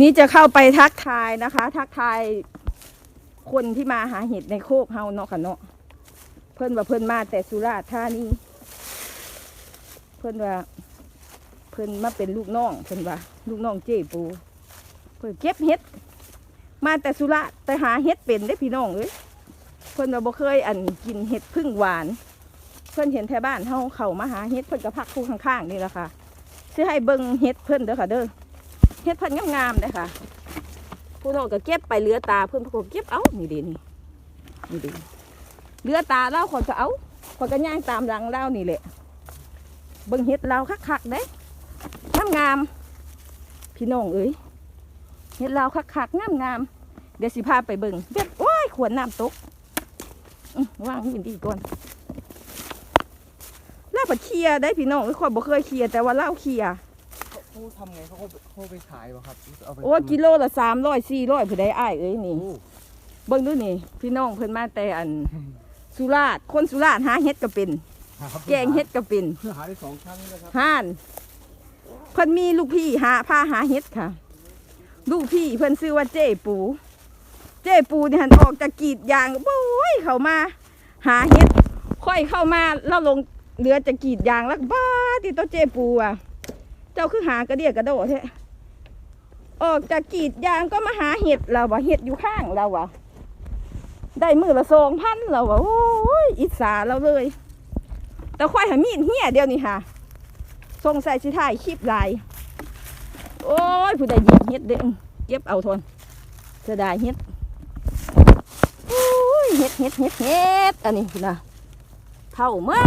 นี่จะเข้าไปทักทายนะคะ ทักทายคนที่มาหาเห็ดในโคกเฮาเนาะค่ะเนาะเพิ่อนว่าเพิ่อนมาแต่สุราษฎร์ธานีเพิ่อนว่า เพิ่อนมาเป็นลูกน้องเพิ่อนว่า ลูกน้องเจ๊ปูเพิ่นเก็บเห็ด มาแต่สุราษฎร์แต่หาเห็ดเป็นได้พี่น้องเอ้ยเพิ่อนว่าบ่เคยอันกินเห็ดพึ่งหวาน เพิ่อนเห็นแถวบ้านเฮาเขามาหาเห็ดเพิ่อนก็พักคู่ข้างๆนี่แหละค่ะสิให้เบิ่งเห็ดเพิ่อนเด้อค่ะเด้อ เห็ดเพิ่นงามๆเด้ค่ะ ผู้น้องก็เก็บไปเลือตาเพิ่นก็เก็บเอานี่ด้นี่นี่ด้เลือตาเล่าคนก็เอาคนก็ย่างตามหลังเล่านี่แหละเบิ่งเห็ดเราคักๆเด้งามงามพี่น้องเอ้ยเห็ดเราคักๆงามงามเดี๋ยวสิพาไปเบิ่งเด็ดโอ้ยขวดน้ำตกว่างนี่ดีก่อนเล่าผัดเคลียได้พี่น้องเอ้ยคนบ่เคยเคลียแต่ว่าเล่าเคลีย เขาทำไงเขาเขาไปขายป่ะครับเอาไปโอ้ยกิโลละสามร้อยสี่ร้อยผู้ใดอ้ายเอ้ยนี่ โอ้เบิ่งดูนี่ พี่น้องเพิ่นมาแต่อัน สุราษฎร์คนสุราษฎร์หาเฮ็ดก็เป็น ครับแกงเฮ็ดก็เป็นเพื่อหาได้สองครั้งนะครับห่าน เพิ่นมีลูกพี่หาพาหาเฮ็ดค่ะ ลูกพี่เพิ่นชื่อว่าเจ้ปู เจ้ปูนี่หันออกจากกรีดยางโอ้ยเข้ามา หาเฮ็ดค่อยเข้ามาแล้วลงเรือจะกรีดยางแล้วบ้าที่ตัวเจ้ปูอะเจ้าคือหากระเดียกระโดดแท้ออกจากกีดยางก็มาหาเห็ดเราวะเห็ดอยู่ข้างเราวะได้มือละสองพันเราวะโอ้ยอิจฉาเราเลย แต่ควายหามีดเหี้ยเดียวนี่ค่ะทรงใส่สิถ่ายคลิปลายโอ้ยผู้ใดเหยียบเห็ดเด้อเก็บเอาทนเสียดายเห็ดโอ้ยเห็ดเห็ดเห็ดเห็ดอันนี้นะเท่าเมื่อ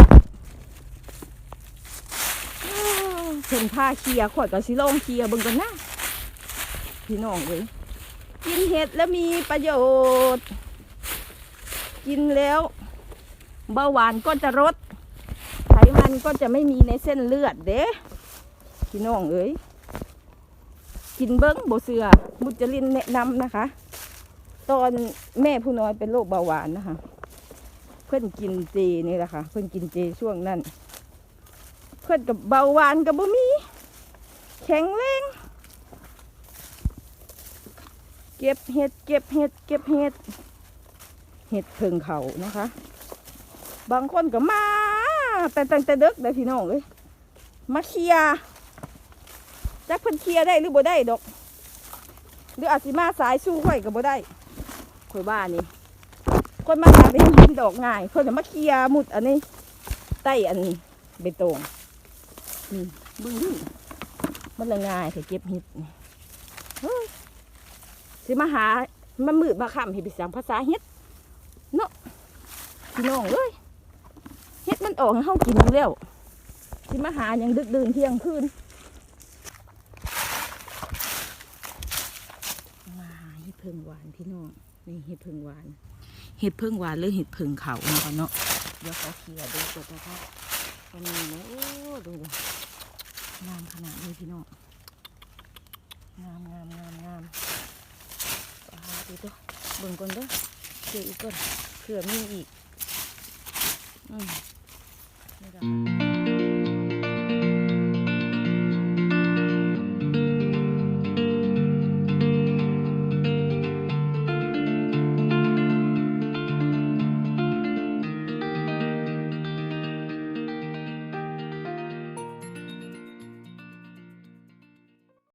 เพิ่นผ้าเคลียร์ขวดกับสิโลงเคลียร์เบิ่งกันนะพี่น้องเลยกินเห็ดแล้วมีประโยชน์ กินแล้วเบาหวานก็จะลดไขมันก็จะไม่มีในเส้นเลือดเด้พี่น้องเอ้ยกินเบิ้งโบเสือมุจลินแนะนำนะคะ ตอนแม่ผู้น้อยเป็นโรคเบาหวานนะคะ เพื่อนกินเจนี่แหละค่ะเพื่อนกินเจช่วงนั้น เพื่อนกับเบาหวานกับบ่มี แข็งแรงเก็บเห็ดเก็บเห็ดเก็บเห็ดเห็ดเพิงเขานะคะ บางคนก็มา แต่ตั้งแต่เด็กเลยพี่น้องเลยมาเคลียจักเพิ่นเคลียได้หรือบ่ได้ดอกหรืออาจสิมาสายสู้ข่อยก็บ่ได้ข่อยบ้านนี่คนมาหาเป็นหินดอกง่ายเพิ่นจะมาเคลียหมุดอันนี้ใต้อันนี้เบตง นี่บึ้งนี่มันละง่ายแต่เก็บเห็ดสิมาหามันมืดมาค่ำเห็ดไปสังภาษาเห็ดเนาะพี่น้องเอ้ยเห็ดมันออกให้เฮากินอยู่แล้วสิมาหาอย่างดึกดื่นเที่ยงคืนมาหาเห็ดเพิงหวานพี่น้องนี่เห็ดเพิงหวานเห็ดเพิงหวานหรือเห็ดเพิงเขาเนาะเนาะเดี๋ยวเขาเคลียร์ดูก่อนนะคะวันนี้นะโอ้ดู งามขนาดนี้พี่น้องงามงามงามงามอ่าดูตัวเบิ่งก่อนเด้อเผื่ออีกก่อนเผื่อมีอีกอืมนี่ละ